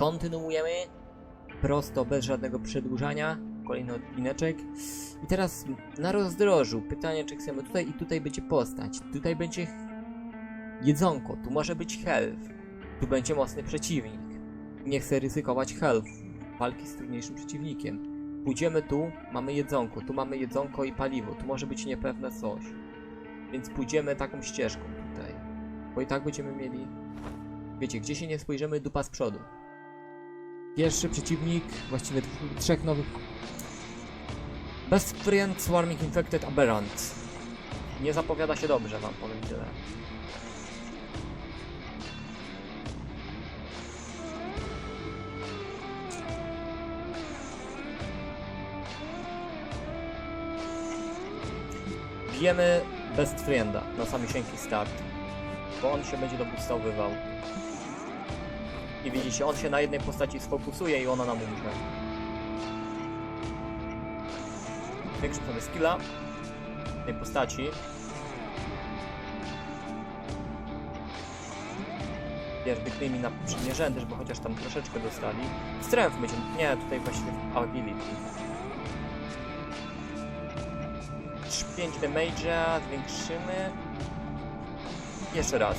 Kontynuujemy. Prosto, bez żadnego przedłużania. Kolejny odcineczek. I teraz na rozdrożu. Pytanie, czy chcemy tutaj i tutaj będzie postać. Tutaj będzie jedzonko. Tu może być health. Tu będzie mocny przeciwnik. Nie chcę ryzykować health. Walki z trudniejszym przeciwnikiem. Pójdziemy tu, mamy jedzonko. Tu mamy jedzonko i paliwo. Tu może być niepewne coś. Więc pójdziemy taką ścieżką tutaj. Bo i tak będziemy mieli... Wiecie, gdzie się nie spojrzymy, dupa z przodu. Pierwszy przeciwnik, właściwie trzech nowych... Best Friend Swarming Infected Aberrant. Nie zapowiada się dobrze, wam powiem tyle. Bijemy Best Frienda na samisieńki start, bo on się będzie dobustowywał. I widzicie, on się na jednej postaci sfokusuje i ona nam umrze. Większy sobie skilla tej postaci. Wiesz, wykryj mi na przednie rzędy, żeby chociaż tam troszeczkę dostali. Strength będzie, nie, tutaj właściwie ability. 5 damage'a, zwiększymy. Jeszcze raz.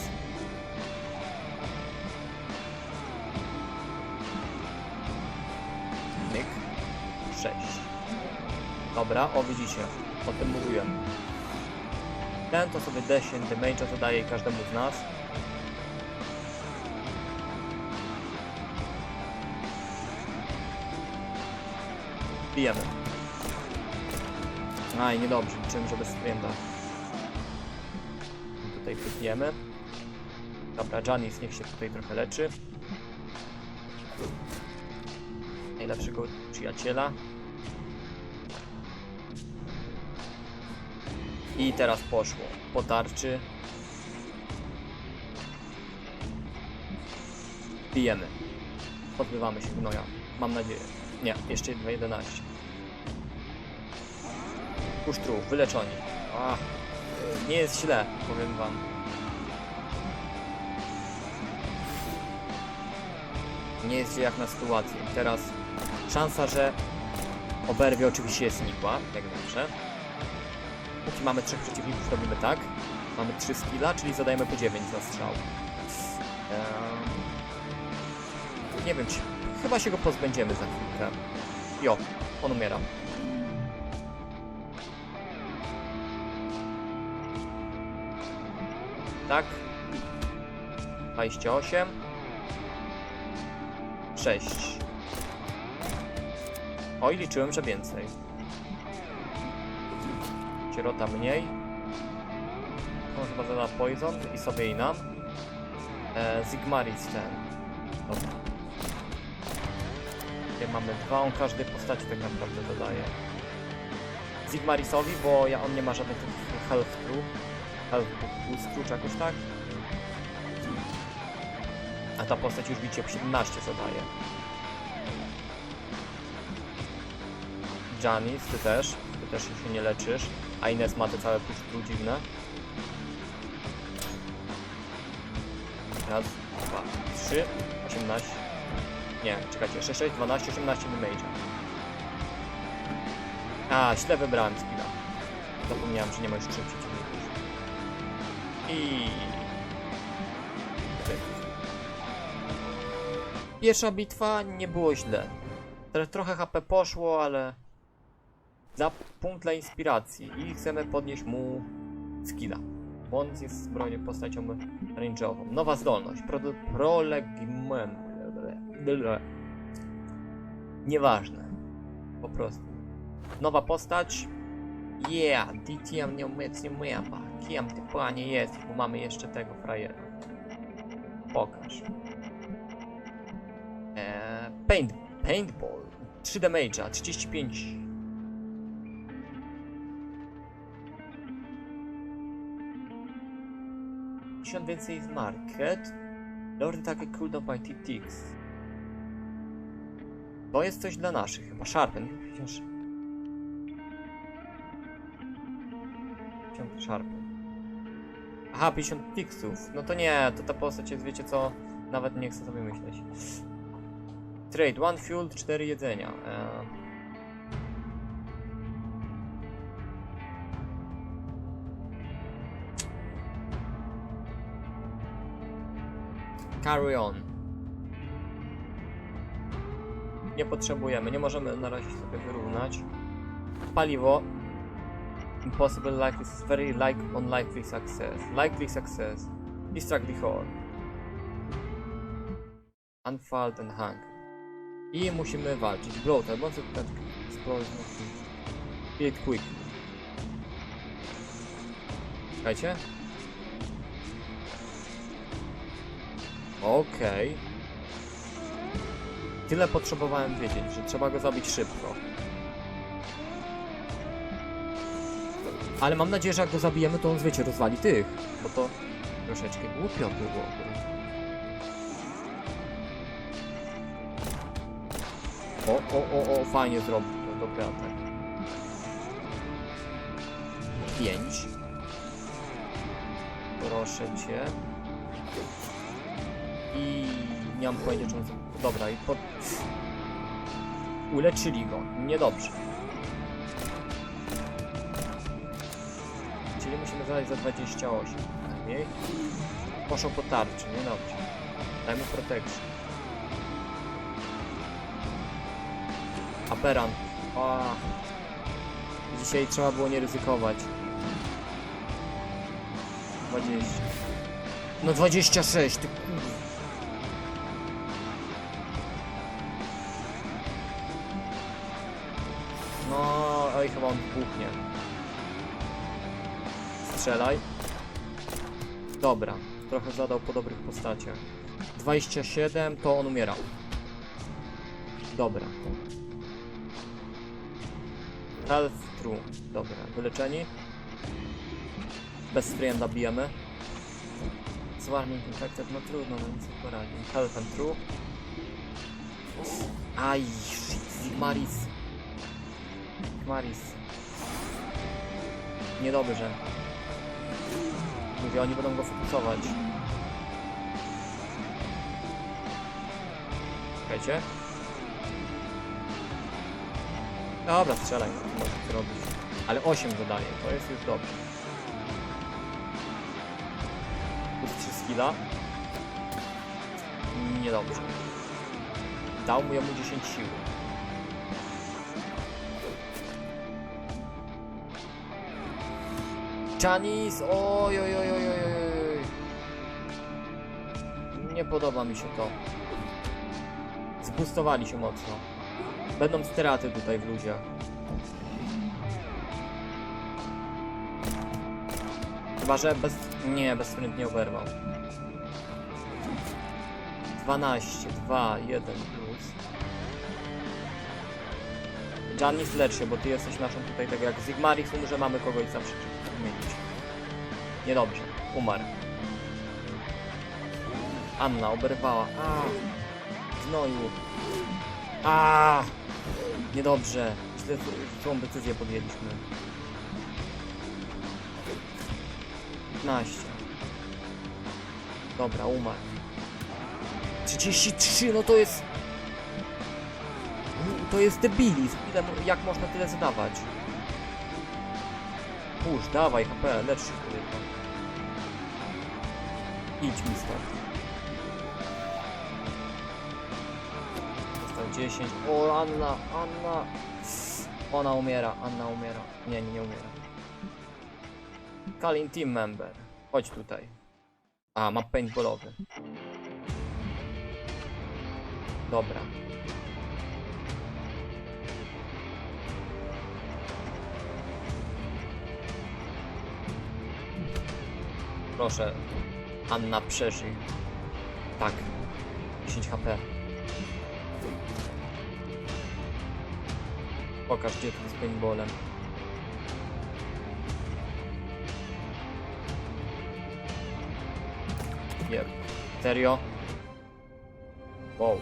Dobra, o widzicie. O tym mówiłem. Ten to sobie D10 damage'a zadaje każdemu z nas. Bijemy. Aj, niedobrze, liczyłem, że bez spręta. Tutaj pytniemy. Dobra, Janis niech się tutaj trochę leczy. Najlepszego przyjaciela. I teraz poszło. Po tarczy. Bijemy. Podbywamy się gnoja. Mam nadzieję. Nie, jeszcze 2.11. Pusztru, wyleczoni. Ach, nie jest źle, powiem wam. Nie jest źle jak na sytuację. Teraz szansa, że oberwie oczywiście jest nikła, jak zawsze. Póki mamy trzech przeciwników, robimy tak. Mamy 3 skilla, czyli zadajemy po 9 za strzał. Ehm... Nie wiem, czy... chyba się go pozbędziemy za chwilkę. Jo, on umiera. Tak. 28. 6. Oj, liczyłem, że więcej. Sierota mniej. On chyba zada poison i sobie i nam. E, Zigmaris ten. Dobra. Tutaj mamy dwa, on każdej postaci tak naprawdę dodaje. Zigmarisowi, bo ja, on nie ma żadnych health true. Health boostu czy jakoś tak. A ta postać już po 17 zadaje. Janis, ty też. Ty też się nie leczysz. A Ines ma te całe puszki dziwne. Raz, dwa, trzy, 18. Nie, czekajcie, 6, 6, 12, 18 damage. A, źle wybrałem skilla. Zapomniałem, że nie ma już trzech przeciwników. I... Pierwsza bitwa nie było źle. Tro- Trochę HP poszło, ale... Za punkt dla inspiracji i chcemy podnieść mu skilla. Bo on jest zbrojnie postacią range'ową. Nowa zdolność. Pro. Nieważne. Po prostu. Nowa postać. Yeah, DTM nieobecnie mapa. Kim ty panie jest, bo mamy jeszcze tego frajera. Pokaż. Eee, paint, paintball. 3 damage'a, 35. Tysiąc więcej z market. Lord attack cooldown by T-Tix. To jest coś dla naszych chyba. Sharpen. 50 Sharpen. Aha, 50 Tixów. No to nie, to ta postać jest, wiecie co, nawet nie chcę sobie myśleć. Trade, one fuel, 4 jedzenia. Eee. Carry on. Nie potrzebujemy, nie możemy na razie sobie wyrównać. Paliwo. Impossible likely, very like unlikely success. Likely success. Distract the whole. Unfalled and hang. I musimy walczyć. Bloater, bądź tak explosion. Hit quick. Czekajcie. Okej. Tyle potrzebowałem wiedzieć, że trzeba go zabić szybko. Ale mam nadzieję, że jak go zabijemy, to on wiecie, rozwali tych. Bo to troszeczkę głupio było. O, o, o, o, fajnie zrobił to, dobry atak. 5. Proszę cię. Nie mam pojęcia, z- Dobra, i pod... Uleczyli go. Niedobrze. Czyli musimy zadać za 28. Najmniej. Poszło po tarczy, niedobrze. Dajmy protection. Aberant. O. Dzisiaj trzeba było nie ryzykować. 20. No 26, ty kur... oj, chyba on buchnie. Strzelaj. Dobra, trochę zadał po dobrych postaciach. 27, to on umiera. Dobra. Health true. Dobra, wyleczeni. Bez frienda bijemy. Swarming infected, no trudno, no nic nie poradzi. Health and true. Aj, shit, Maris. Maris. Niedobrze. Mówię, oni będą go fokusować. Czekajcie. Dobra, strzelaj, no, możesz to robić. Ale 8 dodaje, to jest już dobrze. Plus 3 skilla. Niedobrze. Dał mu jemu 10 siły. Oj, oj, oj, oj, oj, oj. Nie podoba mi się to. Zbustowali się mocno. Będą straty tutaj w ludziach. Chyba, że bez... Nie, bez sprint nie oberwał. 12, 2, 1 plus. Janis lecz się, bo ty jesteś naszą tutaj, tak jak Zigmaris umrze, mamy kogoś zawsze wymienić. Niedobrze, umarł. Anna oberwała. A, znoju. A, niedobrze. Źle złą decyzję podjęliśmy. 15. Dobra, umarł. 33, no to jest... To jest debilizm. Ile, jak można tyle zadawać? Pusz, dawaj HP, lecz się tylko. Idź mi stąd. Został 10. O, Anna, Anna. Ona umiera, Anna umiera. Nie, nie, nie umiera. Kalin team member. Chodź tutaj. A, ma paintballowy. Dobra. Proszę, Anna przeżyj. Tak. 10 HP. Pokaż gdzie tu z paintballem. Jeb. Serio? Wow.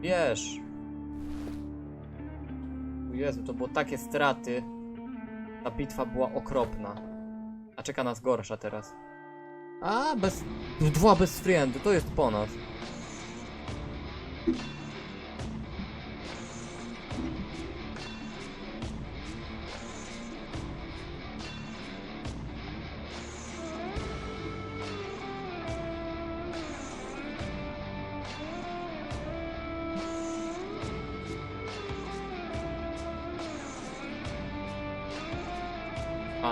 Wiesz. Jezu, to było takie straty. Ta bitwa była okropna. A czeka nas gorsza teraz. A, bez... Dwa bez friendy, to jest po nas.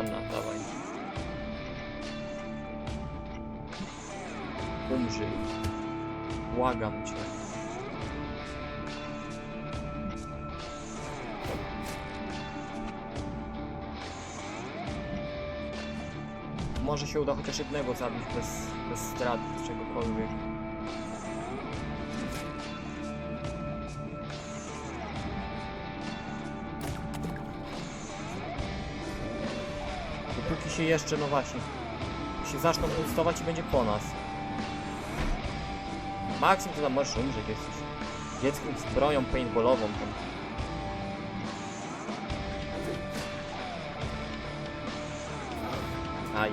Anna, dawaj. Umrzyj. Błagam cię. Może się uda chociaż jednego zabić bez, bez strat czegokolwiek. Dopóki się jeszcze, no właśnie, się zaczną testować i będzie po nas. Maksim to tam możesz umrzeć, jesteś dzieckiem z broją paintballową tam. Aj.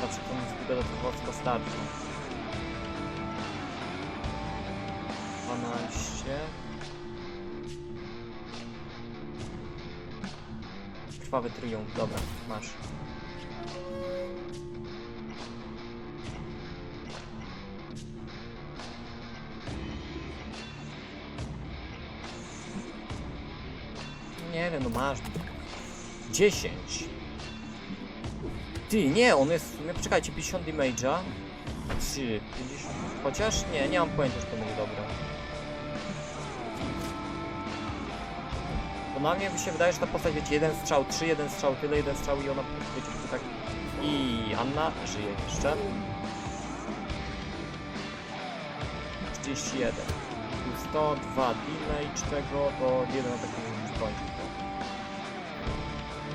Zawsze to mi zgubię do tego starczy. Krwawy triumf, dobra, masz. Nie wiem, no masz. 10. Ty, nie, on jest, nie, poczekajcie, 50 damage'a. Czy 50? Chociaż nie, nie mam pojęcia, że to będzie dobre. Na mnie się wydaje, że ta postać, wiecie, jeden strzał, trzy, jeden strzał, tyle, jeden strzał i ona, wiecie, to tak... I Anna żyje jeszcze. 31. Plus 100, 2 damage tego, to jeden atak nie już.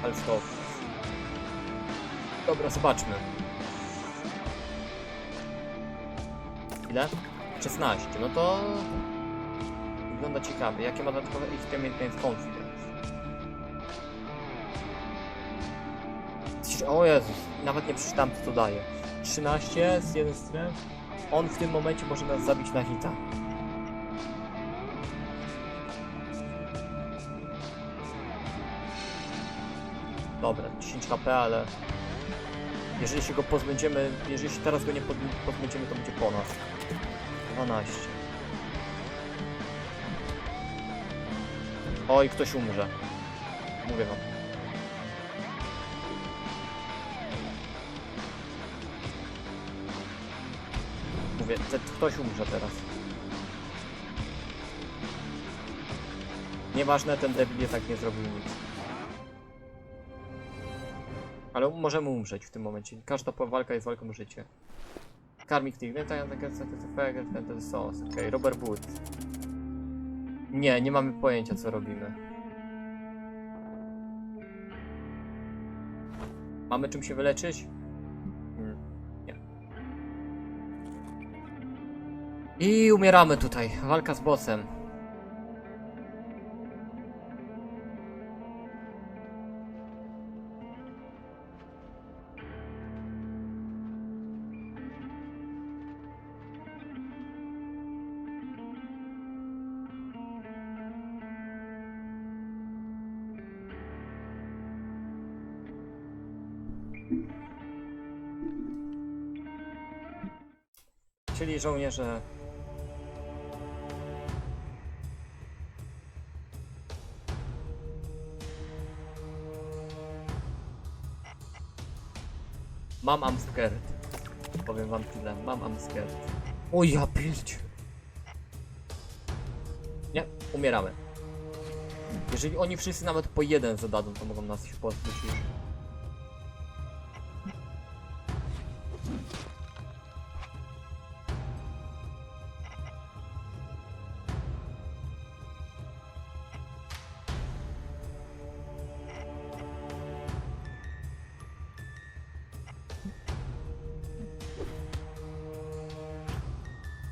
Ale 100. Dobra, zobaczmy. Ile? 16, no to... Wygląda ciekawie. Jakie ma dodatkowe XP Maintenance Confidence? O Jezus, nawet nie przeczytam co to daje. 13 z jednej strony. On w tym momencie może nas zabić na hita. Dobra, 10 HP, ale jeżeli się go pozbędziemy, jeżeli się teraz go nie pozbędziemy, to będzie po nas. 12. Oj, ktoś umrze. Mówię wam. Te- ktoś umrze teraz. Nieważne, ten debil tak nie zrobił nic. Ale możemy umrzeć w tym momencie. Każda walka jest walką o życie. Karmik tak, ten sos. Okej, Robert Wood. Nie, nie mamy pojęcia co robimy. Mamy czym się wyleczyć? I umieramy tutaj. Walka z bossem. Czyli żołnierze. Mam am scared. Powiem wam tyle. Mam am scared. O ja pierdzie. Nie, umieramy. Jeżeli oni wszyscy nawet po jeden zadadzą, to mogą nas się pozbyć już.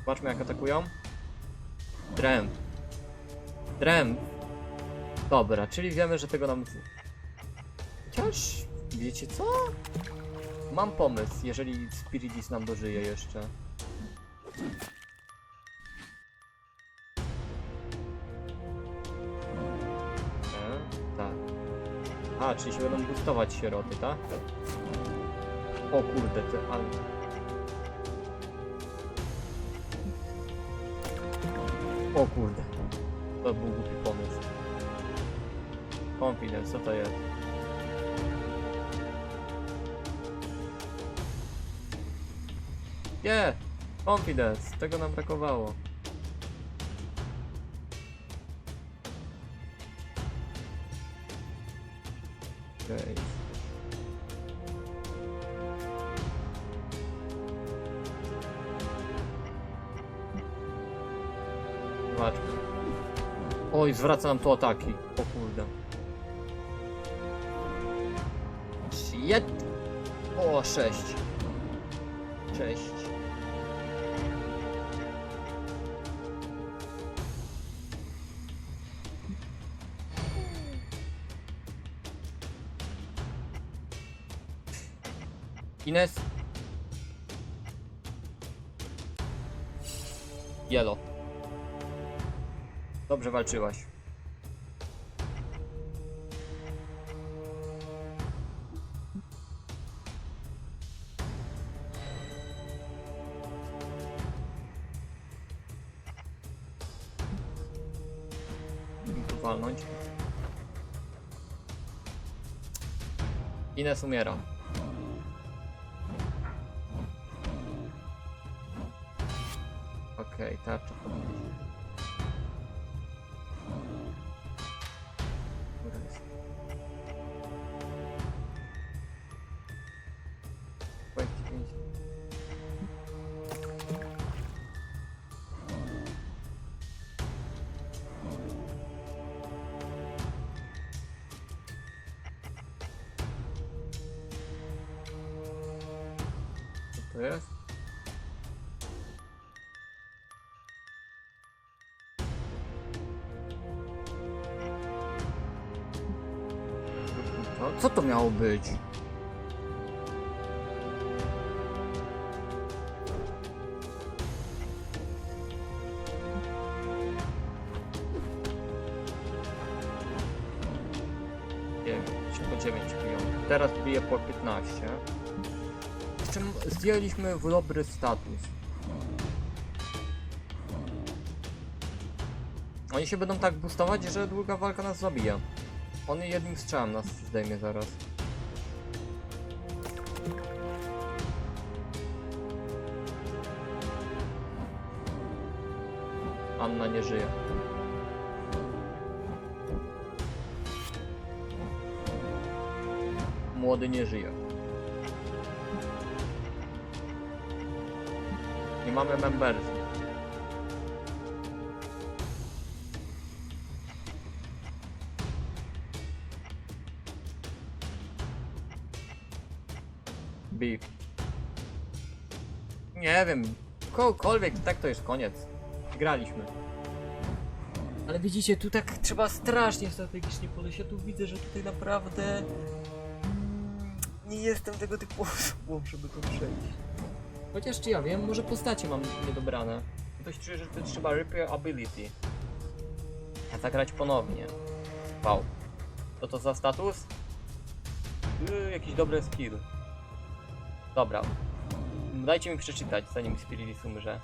Zobaczmy jak atakują. Drem. Drem. Dobra, czyli wiemy, że tego nam... Chociaż... Wiecie co? Mam pomysł, jeżeli Spiritis nam dożyje jeszcze. E, tak. A, czyli się będą boostować sieroty, tak? O kurde, ale... O kurde. To był głupi pomysł. Confidence, co to jest? Nie! Confidence! Tego nam brakowało. Okej. Zobaczmy. Oj, zwraca nam to ataki. O kurde. Shit! O, sześć. Cześć. Ines. Yellow. Dobrze walczyłaś. Tu walnąć. Ines umiera. Okej, tarcza to jest? No, co to miało być? Dziewięć, po 9 biją. Teraz bije po 15. Czym zdjęliśmy w dobry status. Oni się będą tak boostować, że długa walka nas zabija. On jednym strzałem nas zdejmie zaraz. Anna nie żyje. Młody nie żyje. Mamy membersów. Beef. Nie wiem, kogokolwiek, tak to jest koniec. Graliśmy. Ale widzicie, tu tak trzeba strasznie strategicznie podejść. Ja tu widzę, że tutaj naprawdę mm, nie jestem tego typu osobą, żeby to przejść. Chociaż czy ja wiem, może postacie mam niedobrane. Ktoś czuje, że trzeba repair ability. Zagrać ponownie. Wow. Co to za status? Yy, jakiś dobry skill. Dobra. Dajcie mi przeczytać, zanim Spirilis umrze.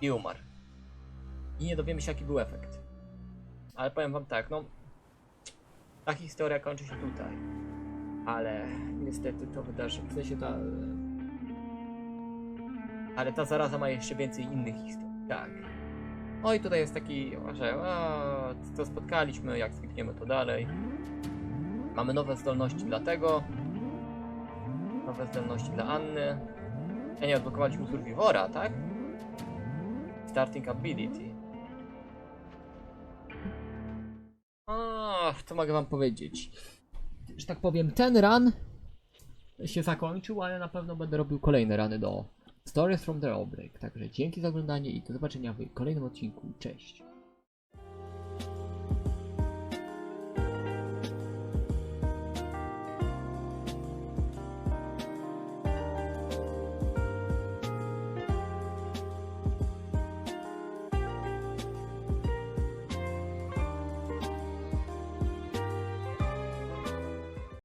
I umarł. I nie dowiemy się jaki był efekt. Ale powiem wam tak, no... Ta historia kończy się tutaj. Ale niestety to wydarzenie, w sensie ta... Ale ta zaraza ma jeszcze więcej innych historii. Tak. No i tutaj jest taki, że o, to spotkaliśmy, jak skipniemy to dalej. Mamy nowe zdolności dla tego. Nowe zdolności dla Anny. Ja nie odblokowaliśmy Survivora, tak? Starting ability. Ach, to mogę wam powiedzieć. Że tak powiem, ten run się zakończył, ale na pewno będę robił kolejne rany do Stories from the Outbreak. Także dzięki za oglądanie i do zobaczenia w kolejnym odcinku. Cześć!